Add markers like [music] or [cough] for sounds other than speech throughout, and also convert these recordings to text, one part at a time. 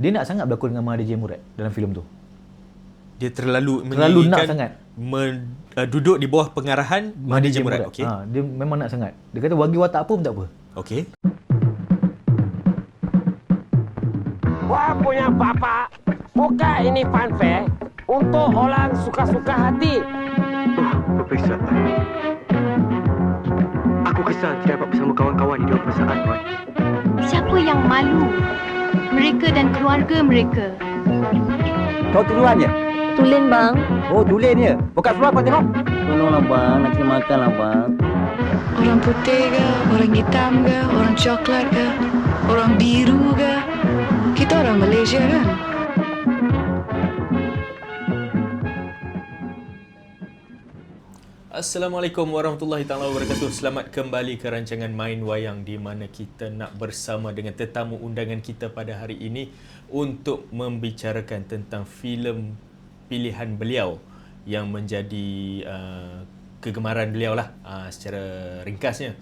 Dia nak sangat berlakon dengan Mahathir J. Murad dalam filem tu. Dia terlalu Terlalu nak sangat. Men, uh, duduk di bawah pengarahan Mahathir J. Murad. Okey. Ha, dia memang nak sangat. Dia kata bagi watak apa pun tak apa. Okey. Wah punya bapak, buka ini fanfare untuk orang suka-suka hati. Periksa. Aku kesal tidak dapat bersama kawan-kawan di dalam perusahaan, Tuan. Siapa yang malu? Mereka dan keluarga mereka. Kau tuduhan je? Tulen bang. Oh, tulen je. Buka seluar kau tengok. Tolonglah bang, nak kena makan lah bang. Orang putih ke, orang hitam ke, orang coklat ke, orang biru ke. Kita orang Malaysia kan? Assalamualaikum warahmatullahi taala wabarakatuh. Selamat kembali ke rancangan Main Wayang di mana kita nak bersama dengan tetamu undangan kita pada hari ini untuk membicarakan tentang filem pilihan beliau yang menjadi uh, kegemaran beliau lah uh, secara ringkasnya.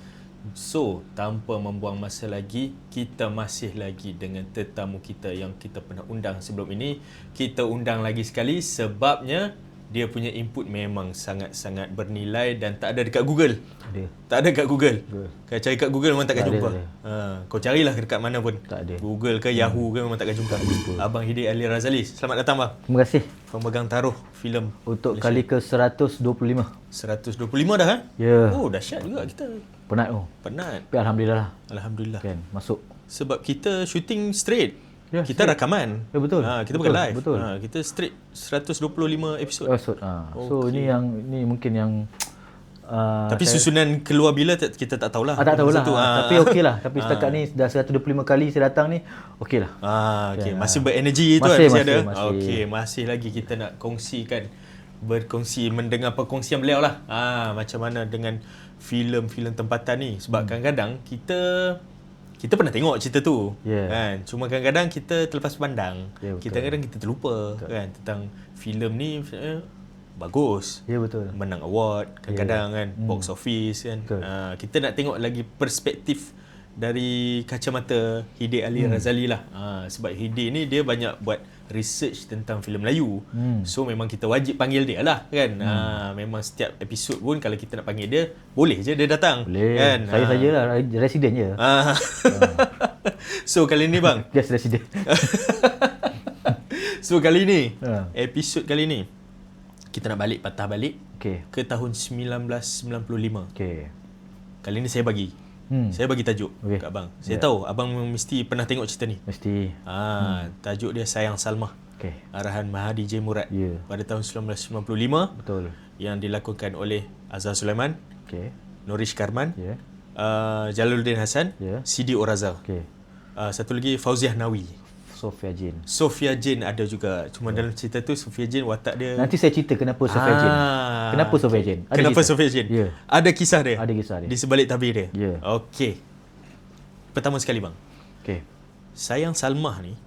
So, tanpa membuang masa lagi, kita masih lagi dengan tetamu kita yang kita pernah undang sebelum ini. Kita undang lagi sekali sebabnya dia punya input memang sangat-sangat bernilai dan tak ada dekat Google. Ada. Tak ada dekat Google. Google. Kalau cari kat Google memang takkan Tak ada, jumpa. tak Ha, kau carilah dekat mana pun. Tak ada. Google ke Yahoo ke memang takkan jumpa. Abang Hidi Ali Razali. Selamat datang bang. Terima kasih Pemegang taruh filem untuk Malaysia. kali ke 125. 125 dah kan? Ya. Oh, dahsyat juga kita. Penat tu. Penat. Tapi alhamdulillah lah Alhamdulillah. kan masuk. Sebab kita shooting straight. Ya, kita straight. rakaman. Ya, betul. Ha, kita Betul, bukan live. betul. Ha, kita straight 125 episod. Episod. Ha. So Okey. ini yang ini mungkin yang uh, Tapi saya- susunan keluar bila tak- kita tak tahulah. Ah, tak tahulah. Ah, ah. Tapi okey lah. Tapi [laughs] setakat Ah. ni dah 125 kali saya datang ni, okey lah. Ah, okey. Kan, Masih berenergi tu Masih, kan? Masih, masih, ada? masih. Okey, masih lagi kita nak kongsikan berkongsi mendengar perkongsian beliau lah. Ah, macam mana dengan filem-filem tempatan ni sebab Hmm. kadang-kadang kita kita pernah tengok cerita tu Ya. kan cuma kadang-kadang kita terlepas pandang betul. kita kadang kita terlupa kan tentang filem ni eh, bagus Ya betul. menang award kadang-kadang kan Hmm. box office kan Betul. uh, kita nak tengok lagi perspektif dari kacamata Hidi Ali Hmm. Razali lah uh, sebab Hidi ni dia banyak buat research tentang filem Melayu Hmm. so memang kita wajib panggil dia lah kan uh, memang setiap episod pun kalau kita nak panggil dia boleh je dia datang Boleh. kan Saya Ah. sajalah resident je. Ah. [laughs] so kali ni bang [laughs] Just resident. [laughs] so kali ni Ha. episod kali ni kita nak balik patah balik Okey. ke tahun 1995 Okey. Kali ni saya bagi. Hmm. Saya bagi tajuk Okey. kat abang. Saya Ya. tahu abang mesti pernah tengok cerita ni. Mesti. Ah, tajuk dia Sayang Salmah. Okey. Arahan Mahadi J Murad Ya. pada tahun 1995 Betul. yang dilakonkan oleh Azhar Sulaiman, Okey. Norish Karman, Ya. uh, Jalaluddin Hassan, Ya. Sidi Oraza. Okey. Uh, satu lagi Fauziah Nawi. Sofia Jin. Sofia Jin ada juga. Cuma dalam cerita tu Sofia Jin watak dia Nanti saya cerita kenapa Sofia. Ah, Kenapa Sofia Jin? Ada Kenapa kisah? Sofia Jin? Ya. Ada kisah dia. Ada kisah dia. Di sebalik tabir dia. Ya. Okey. Pertama sekali bang. Okey. Sayang Salmah ni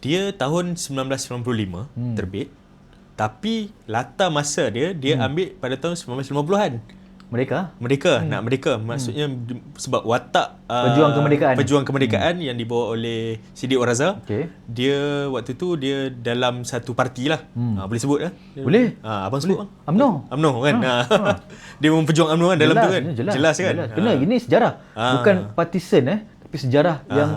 dia tahun 1995 hmm. terbit tapi latar masa dia dia hmm. ambil pada tahun 1950-an. Mereka? Mereka hmm. nak mereka maksudnya hmm. sebab watak uh, Pejuang kemerdekaan. pejuang kemerdekaan hmm. yang dibawa oleh Sidi Oraza. Okey. Dia waktu tu dia dalam satu parti lah. Hmm. Ha, boleh sebut kan? Boleh. Ha, abang sebut bang. UMNO. UMNO kan. Ha. [laughs] dia memang pejuang UMNO kan dalam tu kan. Jelas, jelas kan. Jelas. Kena ini sejarah. Ah. Bukan partisan eh, tapi sejarah Ah. yang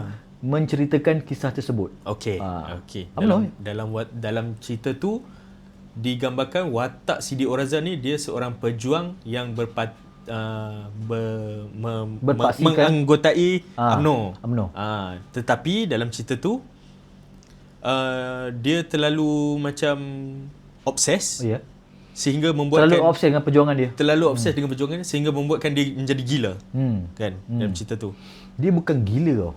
menceritakan kisah tersebut. Okey. Ah. Okey. Dalam dalam wat- dalam cerita tu digambarkan watak Sidi Oraza ni dia seorang pejuang yang berpat uh, ber, me, Berpaksikan. menganggotai Ah, UMNO. UMNO. Ah, tetapi dalam cerita tu uh, dia terlalu macam obses Oh ya. sehingga membuatkan Terlalu obses dengan perjuangan dia. terlalu obses dengan perjuangan dia sehingga membuatkan dia menjadi gila Hmm. kan hmm. dalam cerita tu. Dia bukan gila tau.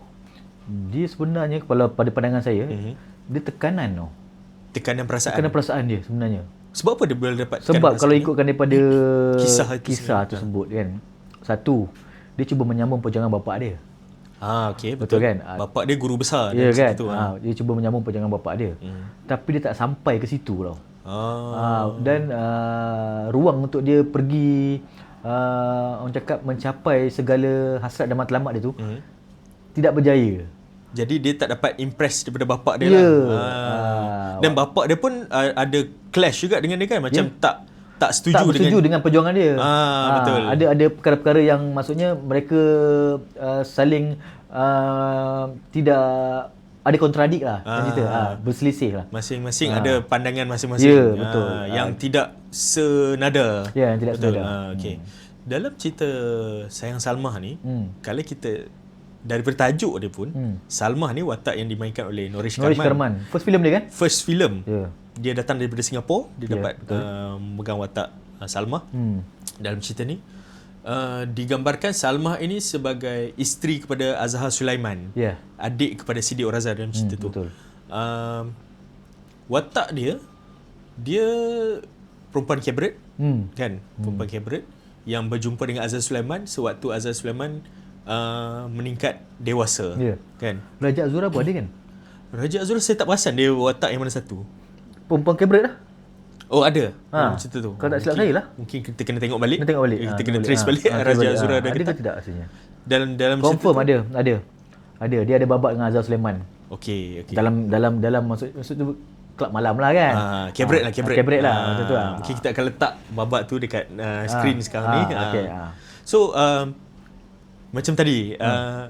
Dia sebenarnya kalau pada pandangan saya, Mhm. dia tekanan tau. Tekanan perasaan. Tekanan perasaan dia sebenarnya. Sebab apa dia boleh dapat Sebab kalau ikutkan daripada Kisah itu kisah sendiri. tersebut kan. Satu, dia cuba menyambung perjuangan bapak dia. Ah okey Betul betul, kan? Bapak dia guru besar Ya dalam kan? cerita tu. Ha, dia cuba menyambung perjuangan bapak dia. Hmm. Tapi dia tak sampai ke situ tau. Ah. Ha, dan uh, ruang untuk dia pergi uh, orang cakap mencapai segala hasrat dan matlamat dia tu Hmm. tidak berjaya. Jadi dia tak dapat impress daripada bapak dia Ya. lah. Ah. Dan bapak dia pun uh, ada clash juga dengan dia kan macam tak tak setuju tak bersetuju dengan, dengan perjuangan dia. Ah, betul. Ada ada perkara-perkara yang maksudnya mereka uh, saling uh, tidak ada kontradik lah Ah. ah. cerita. Ah, berselisih lah. masing-masing Ah. ada pandangan masing-masing. Ya, betul. Ah, Ah. yang tidak senada. Ya, yang tidak betul. senada. Ah, okey. Dalam cerita Sayang Salmah ni, Hmm. kalau kita daripada tajuk dia pun, Hmm. Salmah ni watak yang dimainkan oleh Norish, Norish Karman. Karman. First film dia kan? First film. Ya. Dia datang daripada Singapura, dia Ya, dapat betul. uh, memegang watak uh, Salmah Hmm. dalam cerita ni. Uh, digambarkan Salmah ini sebagai isteri kepada Azhar Sulaiman. Ya. Adik kepada Sidi Oraza dalam cerita Hmm, tu. betul. Um, watak dia dia perempuan kabaret Hmm. kan perempuan kabaret yang berjumpa dengan Azhar Sulaiman sewaktu Azhar Sulaiman uh, meningkat dewasa Ya. kan Raja Azura pun ada kan? Raja Azhar saya tak perasan dia watak yang mana satu Perempuan kabaret lah. oh ada Ha. cerita tu Kalau tak silap saya lah. mungkin kita kena tengok balik Kita tengok balik. kita Ah, kena tengok trace balik Ah, ah, Raja trace Azhar balik. ada Ah, ke Ada tak tidak rasanya? dalam dalam Confirm cerita tu- ada, ada. Ada. Dia ada babat dengan Azhar Sulaiman. okey okey Dalam dalam dalam maksud maksud tu kelab malam lah kan. Ah, cabaret lah, cabaret. Cabaret lah, Ah, macam tu lah. Mungkin kita akan letak babat tu dekat uh, screen Ah, sekarang ah, ni. okey, Ah. ah. So, um, macam tadi, Hmm. uh,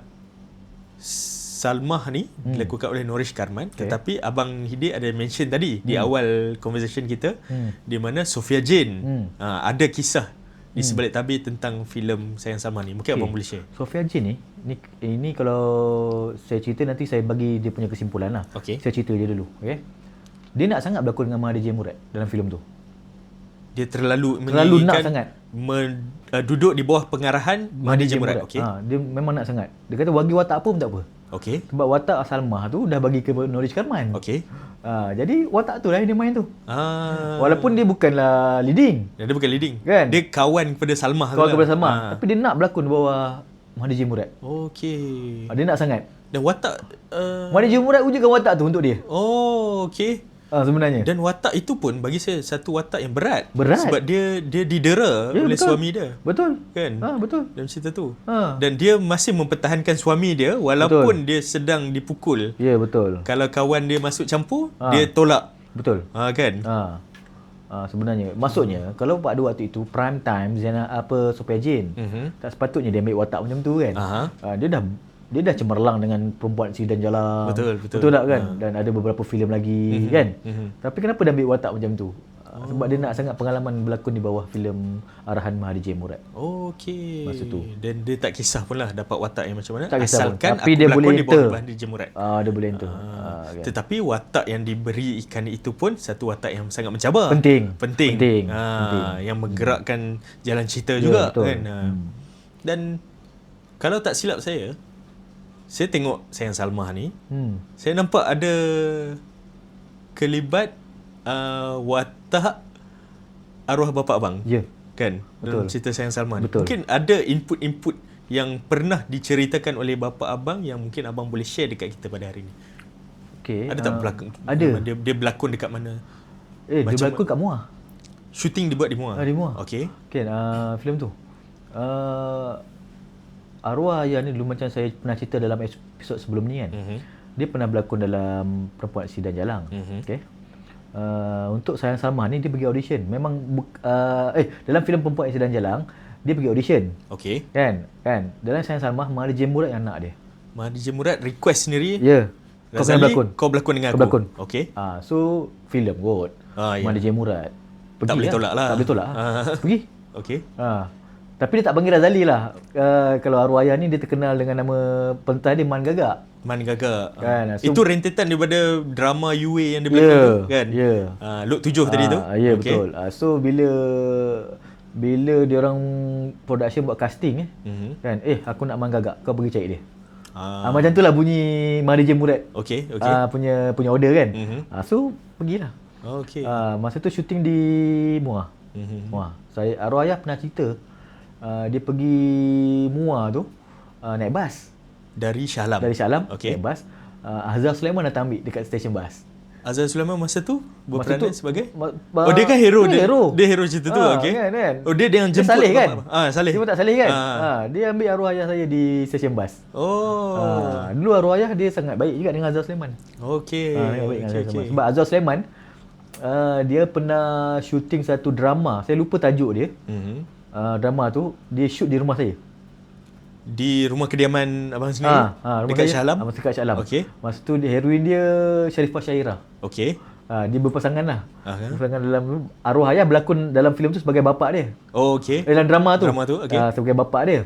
Salmah ni dilakukan oleh Norish Karman Okey. tetapi Abang Hidi ada mention tadi di awal conversation kita Hmm. di mana Sofia Jane Hmm. uh, ada kisah di sebalik tabir tentang filem Sayang Salmah ni. Mungkin Okey. Abang boleh share. Sofia Jin ni, ni ini kalau saya cerita nanti saya bagi dia punya kesimpulan lah. Okey. Saya cerita je dulu, okey. Dia nak sangat berlakon dengan Mahathir J. Murad dalam filem tu. Dia terlalu Terlalu nak sangat. Men, uh, duduk di bawah pengarahan Mahathir J. Murad. Okey. Ha, dia memang nak sangat. Dia kata bagi watak apa pun tak apa. Okey. Sebab watak Salmah tu dah bagi ke Norwich Karman. Okey. Ha, jadi watak tu lah yang dia main tu. Ah. Walaupun dia bukanlah leading. Dia bukan leading. Kan? Dia kawan kepada Salmah Kawan tu kepada Salmah. Ah. Tapi dia nak berlakon di bawah J. Murad. Okey. Ha, dia nak sangat. Dan watak uh, J. Murad wujudkan watak tu untuk dia. Oh, okey. Ha, sebenarnya. Dan watak itu pun bagi saya satu watak yang berat. Berat. Sebab dia dia didera Ya, oleh betul. suami dia. Betul. Kan? Ha, betul. Dalam cerita tu. Ha. Dan dia masih mempertahankan suami dia walaupun dia sedang dipukul. Ya, betul. Kalau kawan dia masuk campur, Ha. dia tolak. Betul. Ha kan? Ha. Ha, sebenarnya maksudnya kalau pada waktu itu prime time Zainal apa Sophia Jane Mhm. tak sepatutnya dia ambil watak macam tu kan. Ha, dia dah dia dah cemerlang dengan perempuan si dan jalan. Betul, betul. Betul tak kan? Ha. Dan ada beberapa filem lagi Mhm, kan. mhm. Tapi kenapa dia ambil watak macam tu? Ha, Sebab dia nak sangat pengalaman berlakon di bawah filem arahan Mahathir J. Murad. Okey. Masa tu. Dan dia tak kisah pun lah dapat watak yang macam mana. Tak kisah pun. Asalkan Tapi aku dia boleh di bawah. Bahdi Jemurat. Ah, dia boleh enter. Ah, Ah, kan. Tetapi watak yang diberi ikan itu pun satu watak yang sangat mencabar. Penting. Penting. Penting. Ah, Penting. Yang menggerakkan jalan cerita Ya, juga betul. kan. Ah. Hmm. Dan kalau tak silap saya, saya tengok Sayang Salmah ni, Hmm. saya nampak ada kelibat uh, watak arwah bapa abang. Ya. Kan? Dalam Betul. cerita Sayang Salmah ni. Betul. Mungkin ada input-input yang pernah diceritakan oleh bapa abang yang mungkin abang boleh share dekat kita pada hari ni. Okey. Ada tak ah, berlakon? Ada. Dia, dia berlakon dekat mana? Eh, dia Macam- berlakon kat Muar. Shooting dibuat di Muar? Ah, di Muar. Okey. Kan, uh, filem tu. Uh, arwah ayah ni dulu macam saya pernah cerita dalam episod sebelum ni kan. Mhm. Dia pernah berlakon dalam Perempuan Aksi dan Jalang. Mhm. Okey. Uh, untuk Sayang Salmah ni dia pergi audition. Memang uh, eh dalam filem Perempuan Aksi dan Jalang dia pergi audition. Okey. Kan? Kan? Dalam Sayang Salmah Mahathir J. Murad yang nak dia. Mahathir Murad request sendiri. Ya. Kau kena berlakon. Kau berlakon dengan Kau aku. berlakon. Okey. Ah, so filem kot. Ah, ya. Mahathir J. Murad. Tak boleh tolak lah. Tak boleh tolak. Ah. Pergi. [laughs] Okey. Ha. Tapi dia tak panggil Razali lah. Uh, kalau arwah ayah ni dia terkenal dengan nama pentas dia Man Gagak. Man Gaga. Kan, so- Itu rentetan daripada drama UA yang dia Ya, berlakon tu kan? ya. Ah, Lot 7 tadi tu. Ah, Ya Okey. betul. Uh, so bila bila dia orang production buat casting eh, Mhm. kan eh aku nak Man Gagak kau pergi cari dia. Ah. Ah. macam tu lah bunyi Mahathir J. Murad. Okey, okey. Ah, punya punya order kan. Mhm. Ah, so pergilah. Okey. Ah, masa tu syuting di Muar. Mhm. Muar. Saya arwah ayah pernah cerita uh, dia pergi Muar tu uh, naik bas Dari Shah Alam. dari Shah Alam Okey. naik bas. Uh, Azhar Sulaiman datang ambil dekat stesen bas. Azhar Sulaiman masa tu berperanan tu, sebagai ma- Oh dia kan hero dia dia. hero. Dia hero cerita tu Ah, okey. kan, kan. Oh dia dia yang Dia jemput salih kan? Ah salih. Dia pun tak salih kan? Ah. Ha, dia ambil arwah ayah saya di stesen bas. Oh. Ha, dulu arwah ayah dia sangat baik juga dengan Azhar Sulaiman. Okey. Ha, baik dengan Okey, Azhar Sulaiman. okey. Sebab Azhar Sulaiman uh, dia pernah shooting satu drama. Saya lupa tajuk dia. Mhm. Uh, drama tu dia shoot di rumah saya. Di rumah kediaman abang sendiri Ha, ha, rumah dekat Shah Alam. Ah, dekat Shah Alam. Okey. Masa tu dia heroin dia Sharifah Syairah. Okey. Ha, dia berpasangan lah. Ah, kan? Berpasangan dalam arwah ayah berlakon dalam filem tu sebagai bapa dia. Oh okey. Dalam drama tu. Drama tu, okey. Ah, sebagai bapa dia.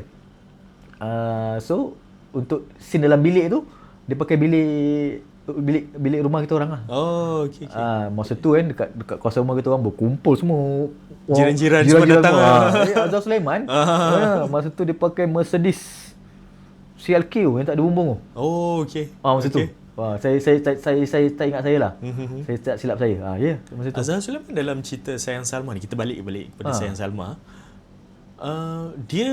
Uh, so untuk scene dalam bilik tu dia pakai bilik bilik bilik rumah kita orang lah. Oh okey. okey. Ah, masa tu kan dekat dekat kawasan rumah kita orang berkumpul semua. Orang- Jiran-jiran semua datang lah. Ah, eh, Azhar Sulaiman. [laughs] ah, masa tu dia pakai Mercedes CLQ yang tak ada bumbung tu. Oh okey. Ah masa Okey. tu. Ah, saya, saya, saya, saya, saya, tak ingat saya lah. Mhm. saya tak silap saya. Ah, ya, yeah, masa tu. Azhar Sulaiman dalam cerita Sayang Salma ni kita balik balik kepada Ha. Sayang Salma. Uh, dia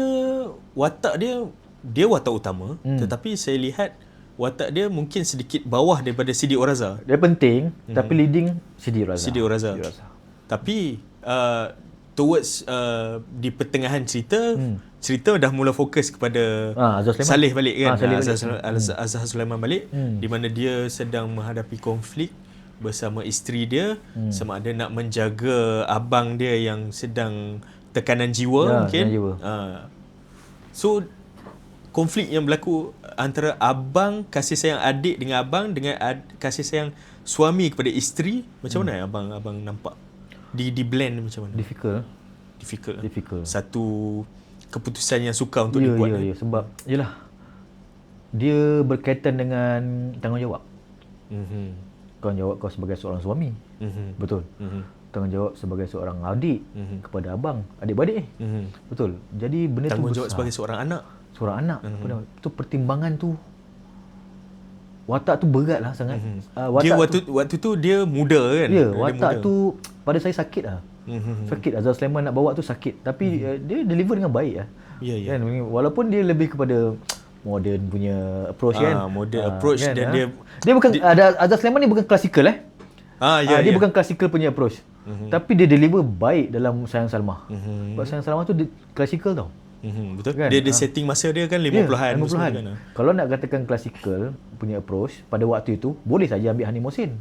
watak dia dia watak utama Hmm. tetapi saya lihat watak dia mungkin sedikit bawah daripada Sidi Oraza. Dia penting, tapi leading Sidi Raza. Mhm. Sidi Oraza. Sidi Raza. Tapi uh, towards uh, di pertengahan cerita Hmm. cerita dah mula fokus kepada Ah, Azhar Sulaiman. Saleh balik kan. Ah, Saleh Azhar, balik. Sul- Azhar, Azhar Sulaiman balik Hmm. di mana dia sedang menghadapi konflik bersama isteri dia Hmm. sama ada nak menjaga abang dia yang sedang tekanan jiwa Ya, mungkin. jiwa. Ah. so konflik yang berlaku antara abang kasih sayang adik dengan abang dengan ad, kasih sayang suami kepada isteri macam Hmm. mana abang abang nampak di di blend macam mana Difficult. difficult? Difficult. satu keputusan yang sukar untuk ya, dibuat ya, eh? ya. Sebab, yelah. Dia berkaitan dengan tanggungjawab. Mhm. Tanggungjawab kau sebagai seorang suami. Mhm. Betul. Mhm. Tanggungjawab sebagai seorang adik Mhm. kepada abang, adik-beradik ni. Mhm. Betul. Jadi benda tu Tanggungjawab besar. sebagai seorang anak. Seorang anak. Mhm. Mm-hmm. Tu pertimbangan tu watak tu berat lah sangat. Mhm. Uh, watak Dia waktu tu, waktu tu dia muda kan? ya, watak muda. tu pada saya sakit lah. Mhm. Sakit Azhar Sulaiman nak bawa tu sakit. Tapi mm-hmm. uh, dia deliver dengan baik lah. Ya, ya. Kan? Walaupun dia lebih kepada modern punya approach Ah, kan. modern Ah, approach dan ah. dia- dia bukan ada Azhar Sulaiman ni bukan klasikal eh. Ah, Ya, ya, dia ya. bukan klasikal punya approach. Mm-hmm. Tapi dia deliver baik dalam Sayang Salma. Mhm. Mm-hmm. Sebab Sayang Salma tu dia klasikal tau. Mhm, betul. Kan? Dia, dia Ah. setting masa dia kan Ya, 50-an. 50-an. Kan? Kalau nak katakan klasikal punya approach pada waktu itu, boleh saja ambil Hani Mohsin.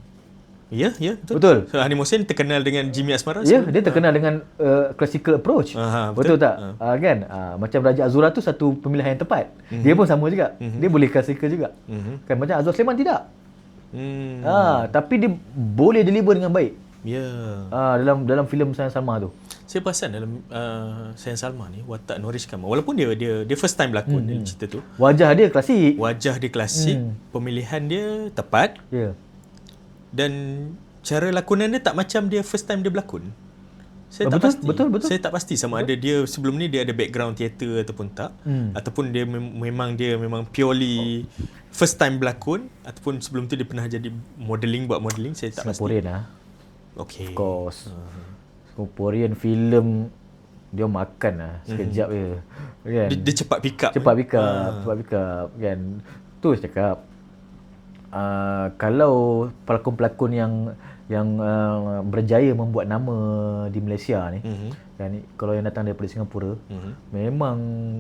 Ya, ya, betul. Betul. So, Hani Mohsin terkenal dengan Jimmy Asmara. Ya, dia terkenal dengan uh, classical approach. Aha, betul. betul. tak? Ah. Uh, kan? Uh, macam Raja Azura tu satu pemilihan yang tepat. Mm-hmm. Dia pun sama juga. Mm-hmm. Dia boleh classical juga. Mhm. Kan macam Azwar Sulaiman tidak. Hmm. Ah, tapi dia boleh deliver dengan baik. Ya. Ah, dalam dalam filem Sayang Salma tu. Saya perasan dalam uh, Sayang Salma ni watak Norish Kamal walaupun dia dia dia first time berlakon Hmm, dalam cerita tu Wajah dia klasik. wajah dia klasik Hmm. pemilihan dia tepat Ya. dan cara lakonan dia tak macam dia first time dia berlakon. Saya Ah, tak betul, pasti. betul, betul. Saya tak pasti sama ada dia sebelum ni dia ada background teater ataupun tak Hmm. ataupun dia mem- memang dia memang purely first time berlakon ataupun sebelum tu dia pernah jadi modeling buat modeling saya tak pasti. Singaporean Okey. Of course. Singaporean filem dia makan lah sekejap je. Kan? Dia, dia cepat pick up. Cepat pick up, Ah. cepat pick up kan. Tu saya cakap. Uh, kalau pelakon-pelakon yang yang uh, berjaya membuat nama di Malaysia ni, Mhm. kan kalau yang datang daripada Singapura, Mhm. memang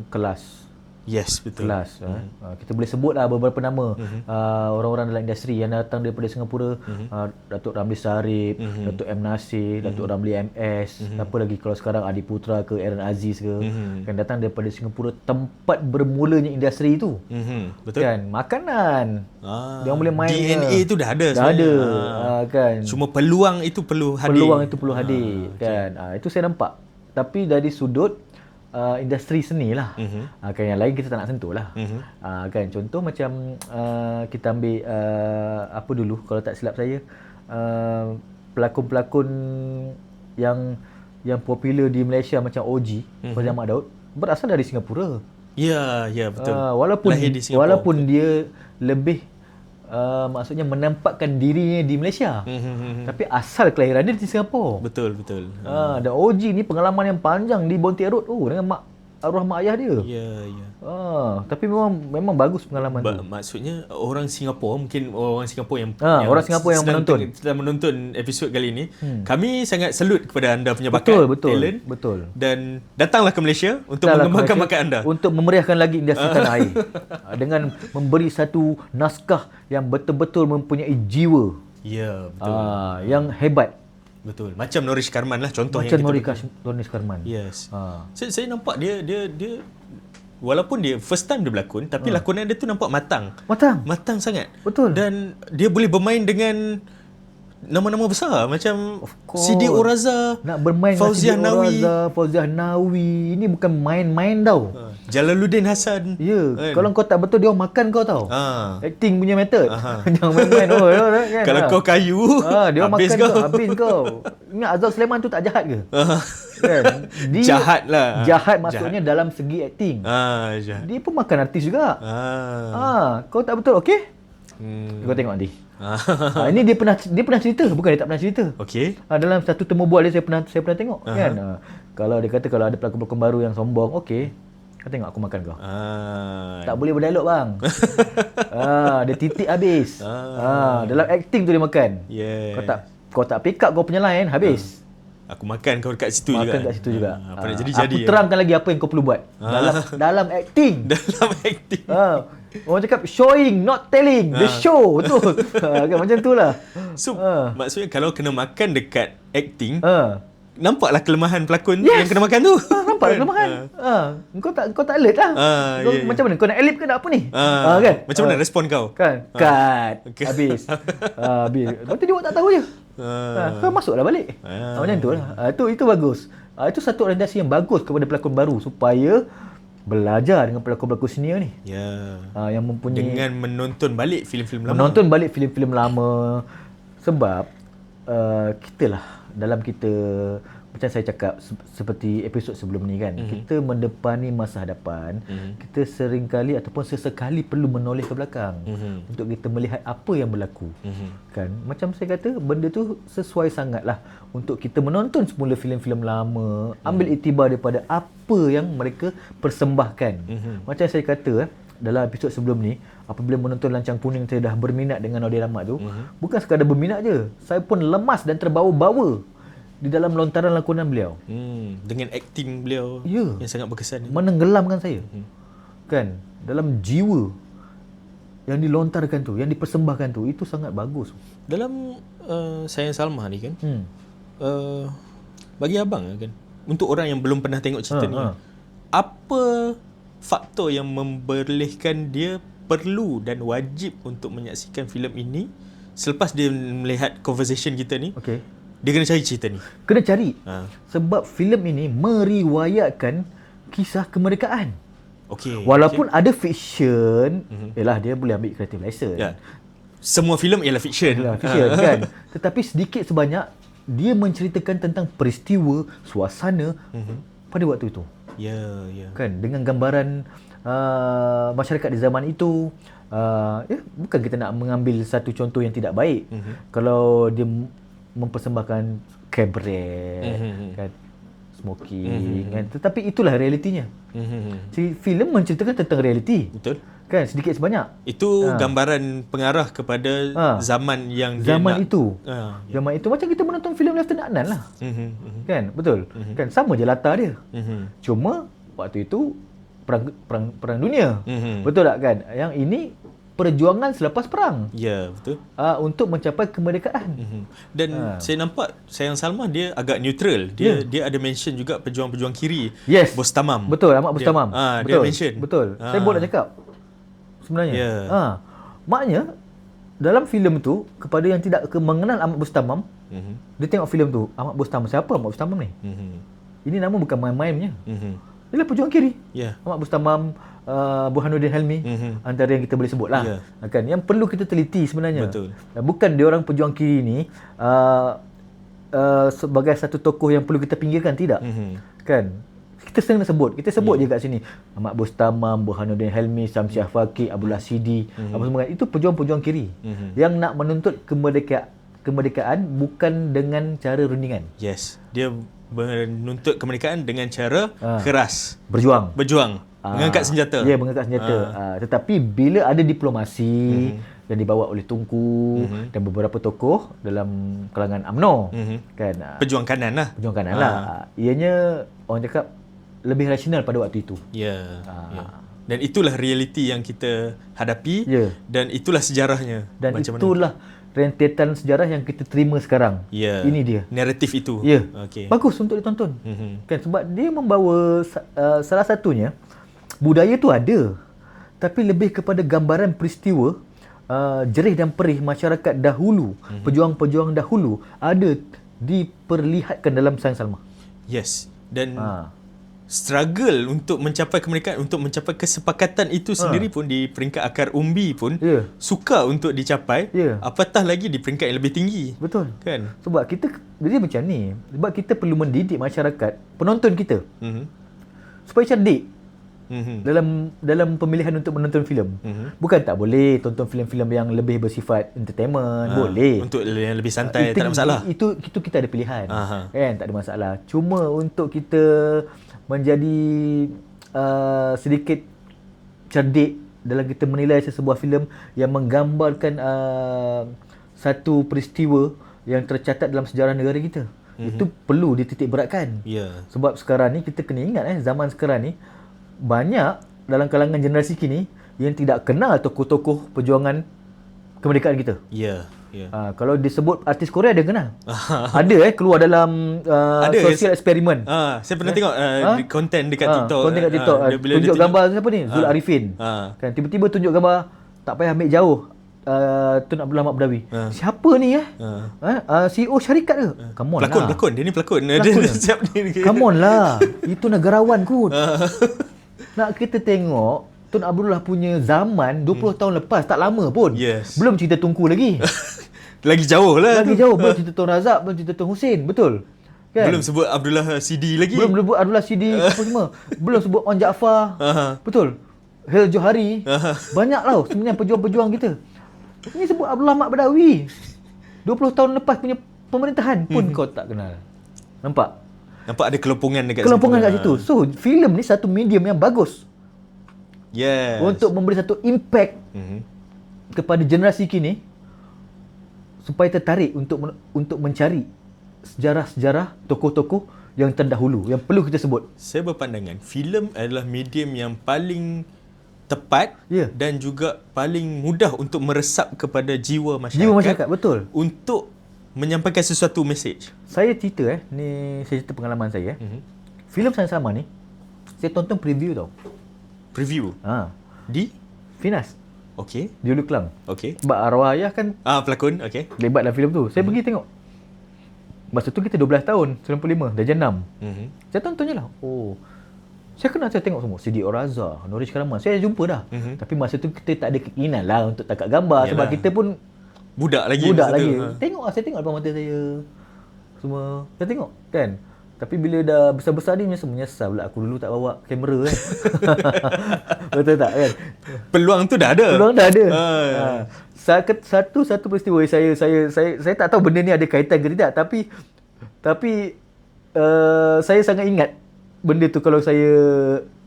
kelas Yes, betul. kelas mm uh, kita boleh sebut lah beberapa nama mm-hmm. uh, orang-orang dalam industri yang datang daripada Singapura mm-hmm. uh, Datuk Ramli Sarip mm-hmm. Datuk M Nasir mm-hmm. Datuk Ramli MS mm-hmm. apa lagi kalau sekarang Adi Putra ke Aaron Aziz ke Mhm. kan datang daripada Singapura tempat bermulanya industri itu Mhm. Betul. kan makanan Ah, dia boleh main DNA tu dah ada dah ada. Ah. uh, kan Cuma peluang itu perlu hadir. peluang itu perlu hadir kan uh, itu saya nampak tapi dari sudut uh, industri seni lah Mhm. uh, kan yang lain kita tak nak sentuh lah Mhm. uh, kan contoh macam uh, kita ambil uh, apa dulu kalau tak silap saya uh, pelakon-pelakon yang yang popular di Malaysia macam OG Mhm. Fazil Ahmad Daud berasal dari Singapura Ya, ya betul. uh, walaupun Lahir di Singapura. walaupun dia lebih uh, maksudnya menampakkan dirinya di Malaysia Mhm. tapi asal kelahiran dia di Singapura Betul, betul. Ah, dan OG ni pengalaman yang panjang di Bontier Road. Oh, dengan mak arwah mak ayah dia. Ya, ya. Ah, tapi memang memang bagus pengalaman Ba- tu. maksudnya orang Singapura mungkin orang Singapura yang, Ah, orang Singapura yang menonton. sedang menonton episod kali ini. Hmm. Kami sangat salut kepada anda punya bakat, Betul, betul. talent Betul. dan datanglah ke Malaysia untuk Datanglah mengembangkan Malaysia bakat anda. Untuk memeriahkan lagi industri tanah air. Ah, [laughs] Dengan memberi satu naskah yang betul-betul mempunyai jiwa Ya, betul. ah, yang hebat. Betul. Macam Norish Karman lah contoh Macam yang kita Tonis Karman. Yes. Ah. Saya, saya nampak dia dia dia walaupun dia first time dia berlakon tapi Ah. lakonan dia tu nampak matang. Matang. Matang sangat. Betul. Dan dia boleh bermain dengan nama-nama besar macam. Sidi Oraza, Nak bermain Fauziah Nawi, Oraza, Fauziah Nawi. Ini bukan main-main tau. Ah, Jalaluddin Hasan. Ya, Kan? kalau kau tak betul dia orang makan kau tau. Ah. Acting punya method. Aha. [laughs] Jangan main-main oh, ya, kan. Kalau Ah. kau kayu, Ah, dia orang habis makan kau. kau. habis kau. Ingat Azal Sulaiman tu tak jahat ke? kan? [laughs] Jahat lah. Jahat maksudnya dalam segi acting. Ah, jahat. Dia pun makan artis juga. Ah. Ah, kau tak betul, okey? Hmm. Kau tengok nanti. Ah. Ah, ini dia pernah dia pernah cerita, bukan dia tak pernah cerita. Okey. Ah, dalam satu temu bual dia saya pernah saya pernah tengok uh-huh. kan. Ah, kalau dia kata kalau ada pelakon-pelakon baru yang sombong, okey. Kau tengok aku makan kau. Ah. Tak boleh berdialog bang. [laughs] ah, dia titik habis. Ah. Ah. dalam acting tu dia makan. Yes. Kau tak kau tak pick up kau punya line habis. Aku makan kau dekat situ Makan juga. kat situ juga. Ah, apa Ah, jadi aku jadi. terangkan lagi apa yang kau perlu buat. Dalam dalam acting. [laughs] dalam akting. Ah, orang cakap showing not telling. The Ah. show tu. [laughs] ah, kan macam tu lah. So, Ah. maksudnya kalau kena makan dekat akting, Ah. Nampaklah kelemahan pelakon Yes. yang kena makan tu. Ah, nampak Kan? kelemahan. Ah. Kau tak kau tak alert lah. Ah, kau, ya, ya. Macam mana? Kau nak elip ke nak apa ni? Ah, kan? Macam mana Ah. respon kau? Kan? Ah. Cut. Okay. Habis. [laughs] ah, habis. Lepas tu dia buat tak tahu je. Ah. Kau masuklah balik. Ah. Ah. macam tu lah. Ah, itu, itu bagus. Ah, itu satu orientasi yang bagus kepada pelakon baru supaya belajar dengan pelakon-pelakon senior ni. Ya. Ah, yang mempunyai Dengan menonton balik filem-filem lama. menonton balik filem-filem lama sebab uh, kita lah dalam kita macam saya cakap se- seperti episod sebelum ni kan mm-hmm. kita mendepani masa hadapan mm-hmm. kita seringkali ataupun sesekali perlu menoleh ke belakang Mhm. untuk kita melihat apa yang berlaku Mhm. kan macam saya kata benda tu sesuai sangatlah untuk kita menonton semula filem-filem lama ambil iktibar daripada apa yang mereka persembahkan Mhm. macam saya kata eh, dalam episod sebelum ni apabila menonton Lancang Kuning saya dah berminat dengan Nadia Rahmat tu Mhm. bukan sekadar berminat je saya pun lemas dan terbawa-bawa di dalam lontaran lakonan beliau Hmm, dengan akting beliau Ya. yang sangat berkesan. menenggelamkan saya Mhm. kan dalam jiwa yang dilontarkan tu yang dipersembahkan tu itu sangat bagus Dalam uh, Sayang Salma ni kan, hmm. uh, bagi abang kan, untuk orang yang belum pernah tengok cerita Ha, ni, ha. apa faktor yang membolehkan dia perlu dan wajib untuk menyaksikan filem ini selepas dia melihat conversation kita ni, okey dia kena cari cerita ni. kena cari Ha. sebab filem ini meriwayatkan kisah kemerdekaan Okey. walaupun ada fiction yalah dia boleh ambil creative license Ya. Semua filem ialah fiction. Yalah, fiction kan tetapi sedikit sebanyak dia menceritakan tentang peristiwa suasana pada waktu itu Ya, ya. kan dengan gambaran uh, masyarakat di zaman itu uh, ya bukan kita nak mengambil satu contoh yang tidak baik Mhm. kalau dia mempersembahkan cabaret Mhm. kan smoking kan tetapi itulah realitinya Mhm. si filem menceritakan tentang realiti Betul. Kan sedikit sebanyak Itu Ha. gambaran pengarah kepada Ha. zaman yang dia zaman nak, itu Ha. zaman itu macam kita menonton filem Lieutenant Adnan lah Mhm, mhm, kan betul kan sama je latar dia mhm, cuma waktu itu perang perang perang dunia mhm. Betul tak kan? Yang ini perjuangan selepas perang Ya, betul. uh, untuk mencapai kemerdekaan. Mhm. Dan Ha. saya nampak Sayang Salma dia agak neutral. Dia dia ada mention juga pejuang-pejuang kiri. Ya. Yes. Bos Tamam. Betul, Ahmad Dia- Bustamam. ah, dia Betul. mention. Betul. Ah. Saya boleh nak cakap. Sebenarnya. Ya. Ha. Maknanya dalam filem tu kepada yang tidak ke mengenal Ahmad Bustamam, Mhm, dia tengok filem tu, Ahmad Bustamam siapa Ahmad Bustamam ni? mhm, Ini nama bukan main-main punya. mhm. Dia lah pejuang kiri. Ya. Ahmad Bustamam, uh, Burhanuddin Helmi Mhm. antara yang kita boleh sebut lah. Ya. Kan yang perlu kita teliti sebenarnya. Betul. Bukan dia orang pejuang kiri ni uh, uh, sebagai satu tokoh yang perlu kita pinggirkan tidak. Mhm. Kan? Kita sering sebut. Kita sebut Ya. je kat sini. Ahmad Bustamam, Burhanuddin Helmi, Samsiah Faqih, Abdullah Sidi, apa semua kan. Itu pejuang-pejuang kiri Mhm. yang nak menuntut kemerdekaan kemerdekaan bukan dengan cara rundingan. Yes. Dia menuntut kemerdekaan dengan cara Ah. keras, Berjuang. berjuang, Ah, mengangkat senjata. Ya, mengangkat senjata. Ah. tetapi bila ada diplomasi Mhm. yang dibawa oleh Tunku dan beberapa tokoh dalam kalangan UMNO Mhm. kan ah, Pejuang kanan lah. pejuang kanan Ah. lah. Ah, Ianya orang cakap lebih rasional pada waktu itu. Ya. Ah. ya. Dan itulah realiti yang kita hadapi Ya. dan itulah sejarahnya. Dan Macam mana? itulah rentetan sejarah yang kita terima sekarang. Ya. Ini dia. Naratif itu. Ya. Okey. Bagus untuk ditonton. Mhm. Kan sebab dia membawa uh, salah satunya budaya tu ada. Tapi lebih kepada gambaran peristiwa uh, jerih dan perih masyarakat dahulu, Mhm. pejuang-pejuang dahulu ada diperlihatkan dalam Sayang Salma. Yes. Dan Ha. Struggle untuk mencapai kemerdekaan untuk mencapai kesepakatan itu sendiri pun di peringkat akar umbi pun Ha. Ya. suka untuk dicapai Ya. apatah lagi di peringkat yang lebih tinggi Betul. kan Sebab kita jadi macam ni. Sebab kita perlu mendidik masyarakat, penonton kita mhm supaya cerdik mhm dalam dalam pemilihan untuk menonton filem. Mhm. Bukan tak boleh tonton filem-filem yang lebih bersifat entertainment, Ah, boleh. untuk yang lebih santai tak ada masalah Itu itu kita ada pilihan. Aha. Kan tak ada masalah. Cuma untuk kita menjadi uh, sedikit cerdik dalam kita menilai sesebuah filem yang menggambarkan uh, satu peristiwa yang tercatat dalam sejarah negara kita. Mm-hmm. Itu perlu dititik beratkan. ya Sebab sekarang ni kita kena ingat eh zaman sekarang ni banyak dalam kalangan generasi kini yang tidak kenal tokoh-tokoh perjuangan kemerdekaan kita. ya ya Ha, kalau disebut artis Korea ada kenal. [laughs] ada eh keluar dalam uh, Ada, social eksperimen. Ah, saya pernah tengok uh, Ha? dekat Ha, TikTok. Konten kat Ah, TikTok. dia bila dia tunjuk gambar siapa ni? Zul. Arifin. Kan tiba-tiba tunjuk gambar tak payah ambil jauh. Uh, Tun Abdullah Mak Badawi. Ah. Siapa ni eh? Ha? Uh, CEO syarikat ke? Come on pelakon lah. pelakon dia ni pelakon. Pelakon dia lah. siap ni. Come on lah. [laughs] Itu negarawan kot. Ah. [laughs] Nak kita tengok Tun Abdullah punya zaman 20 tahun lepas tak lama pun. Hmm. Yes. Belum cerita Tunku lagi. Lagi jauh lah. lagi jauh belum cerita Tun Razak, belum cerita Tun Hussein, betul? Kan? Belum sebut Abdullah CD lagi. belum sebut Abdullah Sidi apa semua. Belum sebut On Jaafar. Aha. Betul. Hel Johari. Aha. Banyak tau sebenarnya pejuang-pejuang kita. Ini sebut Abdullah Mak Badawi. 20 tahun lepas punya pemerintahan pun Hmm. kau tak kenal. Nampak? Nampak ada kelompongan dekat Kelompongan situ. kat situ. So, filem ni satu medium yang bagus Yes. untuk memberi satu impact Mhm. kepada generasi kini supaya tertarik untuk untuk mencari sejarah-sejarah tokoh-tokoh yang terdahulu yang perlu kita sebut. Saya berpandangan filem adalah medium yang paling tepat Ya. dan juga paling mudah untuk meresap kepada jiwa masyarakat. Jiwa masyarakat, betul. Untuk menyampaikan sesuatu message. Saya cerita eh, ni saya cerita pengalaman saya eh. Mhm. Filem Sama ni saya tonton preview tau. Preview Ha, di Finas Okey. di Ulu Kelang. Okey. Sebab arwah ayah kan Ah pelakon okey. lebat dalam filem tu. Saya pergi tengok. Masa tu kita 12 tahun, 95, darjah 6. Mhm. Saya tonton je lah. Oh. Saya kenal saya tengok semua. Sidi Oraza, Norish Karaman. Saya jumpa dah. Mhm. Tapi masa tu kita tak ada keinginan lah untuk tangkap gambar. Sebab Yalah. kita pun Budak lagi budak masa tu. lagi. Ha. Tengok lah, saya tengok depan mata saya. Semua. Saya tengok kan. Tapi bila dah besar-besar ni menyesal, menyesal pula aku dulu tak bawa kamera kan. [laughs] Betul tak kan? Peluang tu dah ada. Peluang dah ada. Ha. Ha. Satu satu satu peristiwa saya saya saya saya tak tahu benda ni ada kaitan ke tidak tapi tapi uh, saya sangat ingat benda tu kalau saya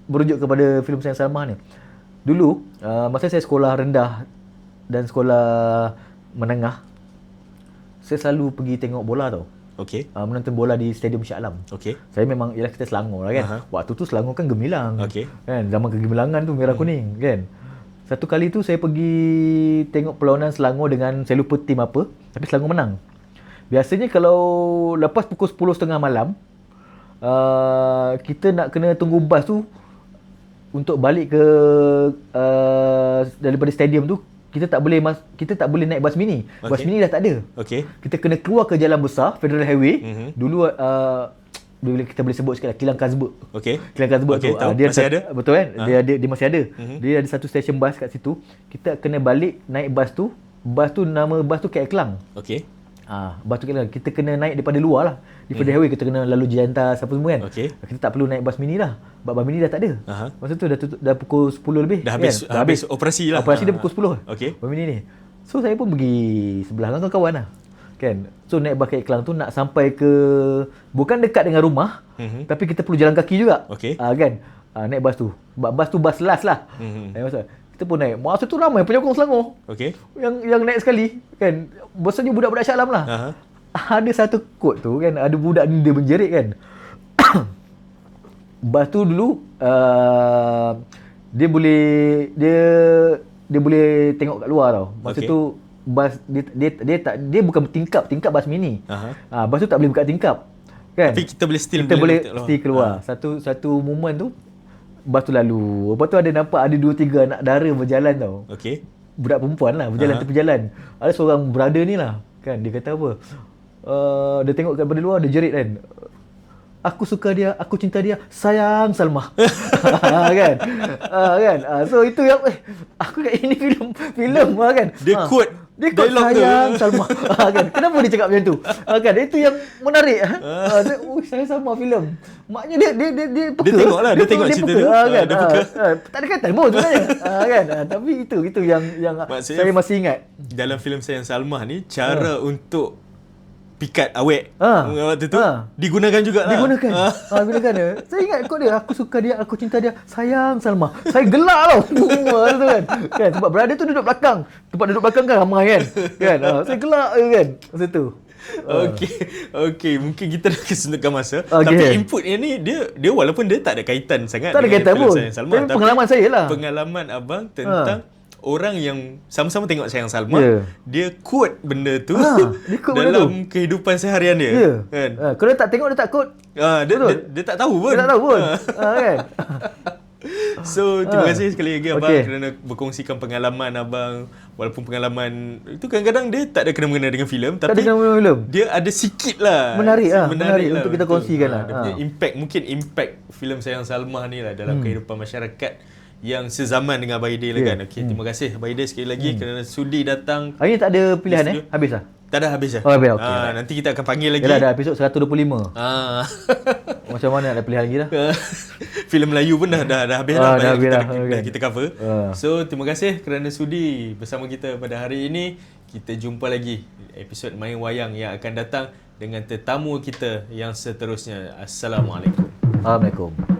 merujuk kepada filem Sayang Salma ni. Dulu uh, masa saya sekolah rendah dan sekolah menengah saya selalu pergi tengok bola tau. Okey. Uh, menonton bola di Stadium Shah Alam. Okey. Saya memang ialah kita Selangor lah kan. Aha. Waktu tu Selangor kan gemilang. Okey. Kan zaman kegemilangan tu merah kuning kan. Satu kali tu saya pergi tengok perlawanan Selangor dengan saya lupa tim apa, tapi Selangor menang. Biasanya kalau lepas pukul 10.30 malam uh, kita nak kena tunggu bas tu untuk balik ke uh, daripada stadium tu kita tak boleh mas, kita tak boleh naik bas mini. Bas Okey. mini dah tak ada. Okey. Kita kena keluar ke jalan besar Federal Highway. Mhm. Dulu uh, dulu kita boleh sebut sikit lah Kilang Kazbek. Okey. Kilang Kazbek Okey, tu tahu. ah, dia Masih ada? Betul kan? Ha. Dia ada dia masih ada. Mhm. Dia ada satu stesen bas kat situ. Kita kena balik naik bas tu. Bas tu nama bas tu KL Kelang. Okey. Ah, bas tu KL Kelang. Kita kena naik daripada luar lah. Di Federal Highway kita kena lalu Jiantas apa semua kan. Okey. Kita tak perlu naik bas mini lah. Sebab bas mini dah tak ada. Aha. Masa tu dah tutup, dah pukul 10 lebih. Dah habis- Dah habis operasi lah. Operasi dia Ha. pukul 10. Okey. Bas mini ni. So saya pun pergi sebelah dengan kawan-kawan lah. Kan. So naik bas kat Klang tu nak sampai ke bukan dekat dengan rumah, Mhm. tapi kita perlu jalan kaki juga. Okey. Ah kan. Ah naik bas tu. Ba- Bas tu bas last lah. Mhm. Naik masa. Kita pun naik. Masa tu ramai penyokong Selangor. Okey. Yang yang naik sekali kan. Biasanya budak-budak Shah Alam lah. Aha. Ada satu kod tu kan, ada budak ni dia menjerit kan. [coughs] bas tu dulu uh, dia boleh dia dia boleh tengok kat luar tau. Masa Okey. tu bas dia, dia dia tak dia bukan tingkap, tingkap bas mini. Aha. Ah bas tu tak boleh buka tingkap. Kan? Tapi kita boleh still kita boleh tengok still keluar. Satu satu moment tu bas tu lalu. Lepas tu ada nampak ada dua tiga anak dara berjalan tau Okey. budak perempuan lah berjalan Aha. tepi jalan. Ada seorang brother ni lah kan dia kata apa? Uh, dia tengok kat luar dia jerit kan. Aku suka dia, aku cinta dia, sayang Salma. [laughs] kan? Ah kan? Ah, so itu yang eh, aku kat ini filem filem ah, kan. Dia Ah, quote dia quote dialog tu. sayang Salma. [laughs] ah, kan? Kenapa dia cakap macam tu? Ah, kan? Itu yang menarik. Ah, dia, oh, sayang Salma filem. Maknya dia dia dia dia peka. tengok lah, dia tengok cerita peka, tu. Ah, kan? dia peka. Ah, ah, tak ada kaitan pun sebenarnya. ah, kan? Ah, tapi itu itu yang yang Maksudnya- saya masih ingat. Dalam filem Sayang Salmah ni cara untuk pikat awek Ah. waktu tu Ah. digunakan juga lah. Digunakan. Ah. Ha, gunakan dia. Saya ingat kod dia. Aku suka dia, aku cinta dia. Sayang Salma. Saya gelak tau. [laughs] Semua tu kan. kan. Sebab brother tu duduk belakang. Tempat duduk belakang kan ramai kan. kan. Ha, saya gelak je kan. Masa tu. Okey, okey. Mungkin kita dah kesundukan masa. Okey. Tapi input yang ni dia dia walaupun dia tak ada kaitan sangat Tak ada kaitan pun. Sayang Salmah, Tapi pengalaman saya lah. Pengalaman abang tentang orang yang sama-sama tengok Sayang Salmah, Ya. dia quote benda tu Ha, [laughs] quote benda dalam kehidupan seharian dia. Ya. Kan? Ha, kalau tak tengok, dia tak kod. Ah, dia, Betul. dia, dia tak tahu pun. Dia tak tahu pun. [laughs] Ah. Ha, kan. [laughs] So terima kasih sekali lagi abang Okey. kerana berkongsikan pengalaman abang walaupun pengalaman itu kadang-kadang dia tak ada kena-mengena dengan filem Tak ada tapi kena filem. dia ada sikit lah Menarik lah, menarik untuk kita kongsikan lah. Dia punya Ha. impact mungkin impact filem Sayang Salmah ni lah dalam kehidupan masyarakat yang sezaman dengan Abang Aidil lah Ya. kan. Okey, terima kasih Abang Aidil sekali lagi kerana sudi datang. Hari ni tak ada pilihan eh? Habis lah. Tak dah habis dah. Oh, habis, okey, Ah, right. nanti kita akan panggil lagi. Yalah, dah episod 125. Ah. [laughs] Macam mana nak ada pilihan lagi dah? [laughs] filem Melayu pun dah dah, dah habis Ah, dah, dah habis kita, dah, dah, kan. kita cover. Ah. So terima kasih kerana sudi bersama kita pada hari ini. Kita jumpa lagi episod main wayang yang akan datang dengan tetamu kita yang seterusnya. Assalamualaikum. Assalamualaikum.